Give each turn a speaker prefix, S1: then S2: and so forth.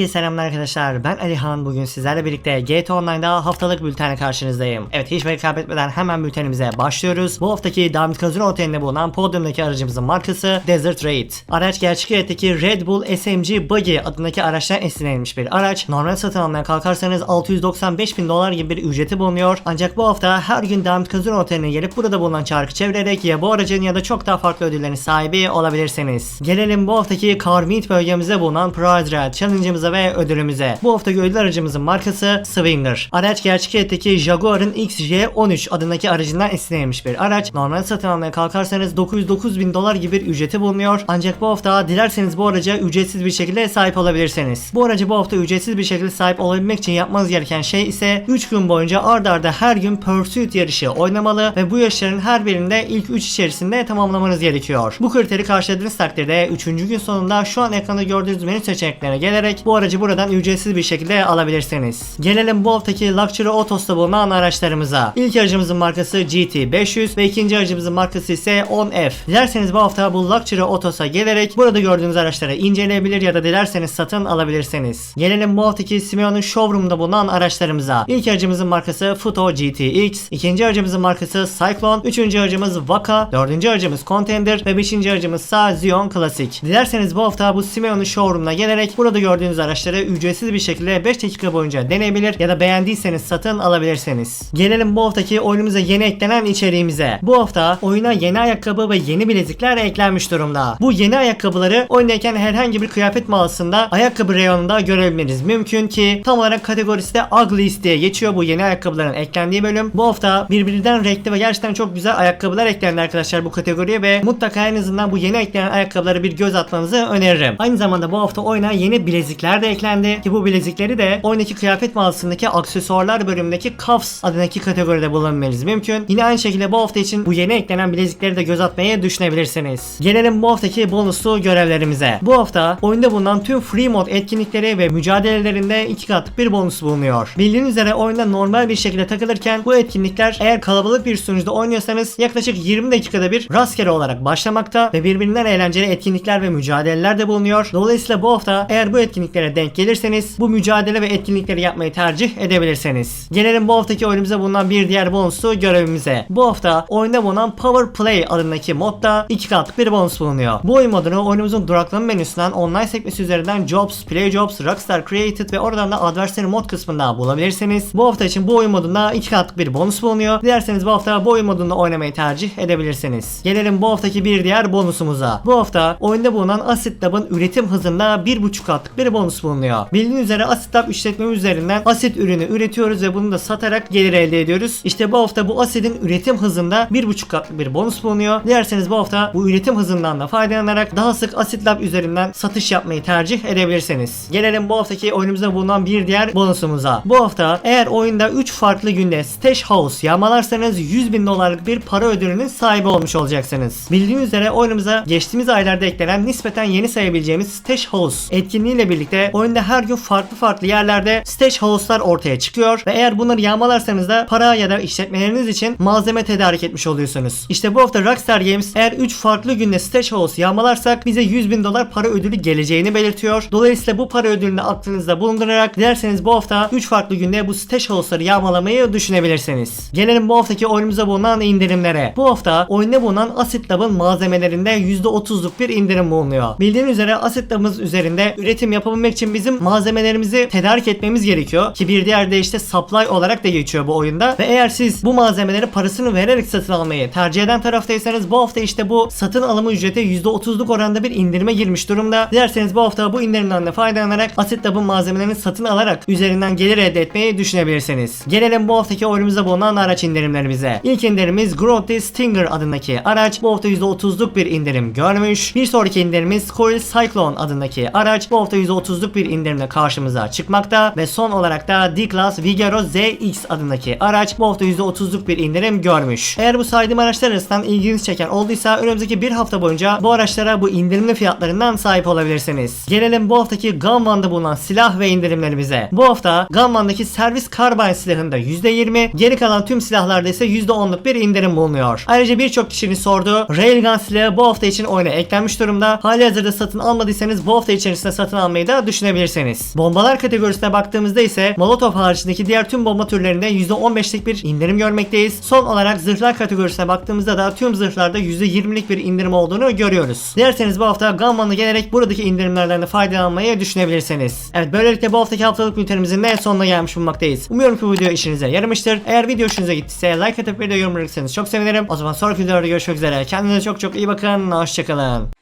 S1: Herkese selamlar arkadaşlar. Ben Alihan. Bugün sizlerle birlikte GTA Online'da haftalık bültenle karşınızdayım. Evet hiç vakit kaybetmeden hemen bültenimize başlıyoruz. Bu haftaki Diamond Casino Oteli'nde bulunan podyumdaki aracımızın markası Desert Raid. Araç gerçek hayattaki Red Bull SMG Buggy adındaki araçtan esinlenmiş bir araç. Normal satın almaya kalkarsanız 695 bin dolar gibi bir ücreti bulunuyor. Ancak bu hafta her gün Diamond Casino Oteli'ne gelip burada bulunan çarkı çevirerek ya bu aracın ya da çok daha farklı ödüllerin sahibi olabilirsiniz. Gelelim bu haftaki Car Meet bölgemizde bulunan Prize Red challenge'ımıza ve ödülümüze. Bu haftaki ödül aracımızın markası Swinger. Araç gerçek hayattaki Jaguar'ın XJ13 adındaki aracından esinlenmiş bir araç. Normal satın almaya kalkarsanız 909 bin dolar gibi bir ücreti bulunuyor. Ancak bu hafta dilerseniz bu araca ücretsiz bir şekilde sahip olabilirsiniz. Bu aracı bu hafta ücretsiz bir şekilde sahip olabilmek için yapmanız gereken şey ise 3 gün boyunca ard arda her gün Pursuit yarışı oynamalı ve bu yarışların her birinde ilk 3 içerisinde tamamlamanız gerekiyor. Bu kriteri karşıladığınız takdirde 3. gün sonunda şu an ekranda gördüğünüz menü seçeneklerine gelerek bu aracı buradan ücretsiz bir şekilde alabilirsiniz. Gelelim bu haftaki Luxury Autos'ta bulunan araçlarımıza. İlk aracımızın markası GT500 ve ikinci aracımızın markası ise 10F. Dilerseniz bu hafta bu Luxury Autos'a gelerek burada gördüğünüz araçları inceleyebilir ya da dilerseniz satın alabilirsiniz. Gelelim bu haftaki Simeon'un showroom'da bulunan araçlarımıza. İlk aracımızın markası Futo GTX, ikinci aracımızın markası Cyclone, üçüncü aracımız Vaka, dördüncü aracımız Contender ve beşinci aracımız ise Zion Classic. Dilerseniz bu hafta bu Simeon'un showroom'una gelerek burada gördüğünüz araçları ücretsiz bir şekilde 5 dakika boyunca deneyebilir ya da beğendiyseniz satın alabilirsiniz. Gelelim bu haftaki oyunumuza yeni eklenen içeriğimize. Bu hafta oyuna yeni ayakkabı ve yeni bilezikler eklenmiş durumda. Bu yeni ayakkabıları oyundayken herhangi bir kıyafet mağazasında ayakkabı reyonunda görebilmeniz mümkün ki tam olarak kategorisi de Uglies diye geçiyor bu yeni ayakkabıların eklendiği bölüm. Bu hafta birbirinden renkli ve gerçekten çok güzel ayakkabılar eklendi arkadaşlar bu kategoriye ve mutlaka en azından bu yeni eklenen ayakkabılara bir göz atmanızı öneririm. Aynı zamanda bu hafta oyuna yeni bilezikler de eklendi ki bu bilezikleri de oyundaki kıyafet mağazasındaki aksesuarlar bölümündeki Cuffs adındaki kategoride bulabilmeniz mümkün. Yine aynı şekilde bu hafta için bu yeni eklenen bilezikleri de göz atmayı düşünebilirsiniz. Gelelim bu haftaki bonuslu görevlerimize. Bu hafta oyunda bulunan tüm free mod etkinlikleri ve mücadelelerinde iki katlık bir bonus bulunuyor. Bildiğiniz üzere oyunda normal bir şekilde takılırken bu etkinlikler eğer kalabalık bir sunucuda oynuyorsanız yaklaşık 20 dakikada bir rastgele olarak başlamakta ve birbirinden eğlenceli etkinlikler ve mücadeleler de bulunuyor. Dolayısıyla bu hafta eğer bu etkinliklere denk gelirseniz bu mücadele ve etkinlikleri yapmayı tercih edebilirsiniz. Gelelim bu haftaki oyunumuza bulunan bir diğer bonuslu görevimize. Bu hafta oyunda bulunan Power Play adındaki modda iki katlık bir bonus bulunuyor. Bu oyun modunu oyunumuzun duraklama menüsünden online sekmesi üzerinden Jobs, Play Jobs, Rockstar Created ve oradan da Adversary mod kısmında bulabilirsiniz. Bu hafta için bu oyun modunda iki katlık bir bonus bulunuyor. Dilerseniz bu hafta bu oyun modunda oynamayı tercih edebilirsiniz. Gelelim bu haftaki bir diğer bonusumuza. Bu hafta oyunda bulunan Acid Lab'ın üretim hızında bir buçuk katlık bir bonus bulunuyor. Bildiğiniz üzere Acid Lab üzerinden asit ürünü üretiyoruz ve bunu da satarak gelir elde ediyoruz. İşte bu hafta bu asidin üretim hızında bir buçuk katlık bir bonus bulunuyor. Dilerseniz bu hafta bu üretim hızından da faydalanarak daha sık Acid Lab üzerinden satış yapmayı tercih edebilirsiniz. Gelelim bu haftaki oyunumuzda bulunan bir diğer bonusumuza. Bu hafta eğer oyunda 3 farklı günde Stash House yağmalarsanız 100 bin dolarlık bir para ödülünün sahibi olmuş olacaksınız. Bildiğiniz üzere oyunumuza geçtiğimiz aylarda eklenen nispeten yeni sayabileceğimiz Stash House etkinliğiyle birlikte oyunda her gün farklı farklı yerlerde Stash House'lar ortaya çıkıyor ve eğer bunları yağmalarsanız da para ya da işletmeleriniz için malzeme tedarik etmiş oluyorsunuz. İşte bu hafta Rockstar Games eğer 3 farklı günde Stash House yağmalarsak bize 100 bin dolar para ödülü geleceğini belirtiyor. Dolayısıyla bu para ödülünü aklınızda bulundurarak dilerseniz bu hafta 3 farklı günde bu Stash House'ları yağmalamayı düşünebilirsiniz. Gelelim bu haftaki oyunumuza bulunan indirimlere. Bu hafta oyunda bulunan Acid Lab'ın malzemelerinde %30'luk bir indirim bulunuyor. Bildiğiniz üzere Acid Lab'ımız üzerinde üretim yapabilmek için bizim malzemelerimizi tedarik etmemiz gerekiyor. Ki bir diğer de işte supply olarak da geçiyor bu oyunda. Ve eğer siz bu malzemeleri parasını vererek satın almayı tercih eden taraftaysanız bu hafta işte bu satın alımı ücreti %30'luk oranda bir indirime girmiş durumda. Dilerseniz bu hafta bu indirimden de faydalanarak Acid Lab'ın malzemelerini satın alarak üzerinden gelir elde etmeyi düşünebilirsiniz. Gelelim bu haftaki oyunumuzda bulunan araç indirimlerimize. İlk indirimimiz Grotty Stinger adındaki araç bu hafta %30'luk bir indirim görmüş. Bir sonraki indirimimiz Coil Cyclone adındaki araç bu hafta %30'luk bir indirimle karşımıza çıkmakta ve son olarak da D-Class Vigero ZX adındaki araç bu hafta %30'luk bir indirim görmüş. Eğer bu saydığım araçlar arasından ilginizi çeken olduysa önümüzdeki bir hafta boyunca bu araçlara bu indirimli fiyatlarından sahip olabilirsiniz. Gelelim bu haftaki Gunvan'da bulunan silah ve indirimlerimize. Bu hafta Gunvan'daki servis karbine silahında %20, geri kalan tüm silahlarda ise %10'luk bir indirim bulunuyor. Ayrıca birçok kişinin sorduğu Railgun silahı bu hafta için oyuna eklenmiş durumda. Hali hazırda satın almadıysanız bu hafta içerisinde satın almayı da da düşünebilirsiniz. Bombalar kategorisine baktığımızda ise Molotov haricindeki diğer tüm bomba türlerinde %15'lik bir indirim görmekteyiz. Son olarak zırhlar kategorisine baktığımızda da tüm zırhlarda %20'lik bir indirim olduğunu görüyoruz. Dilerseniz bu hafta Gunman'a gelerek buradaki indirimlerden de faydalanmayı düşünebilirsiniz. Evet böylelikle bu haftaki haftalık bültenimizin de sonuna gelmiş bulunmaktayız. Umuyorum ki bu video işinize yaramıştır. Eğer video hoşunuza gittiyse like atıp de yorum bırakırsanız çok sevinirim. O zaman sonraki videolarda görüşmek üzere. Kendinize çok çok iyi bakın. Hoşçakalın.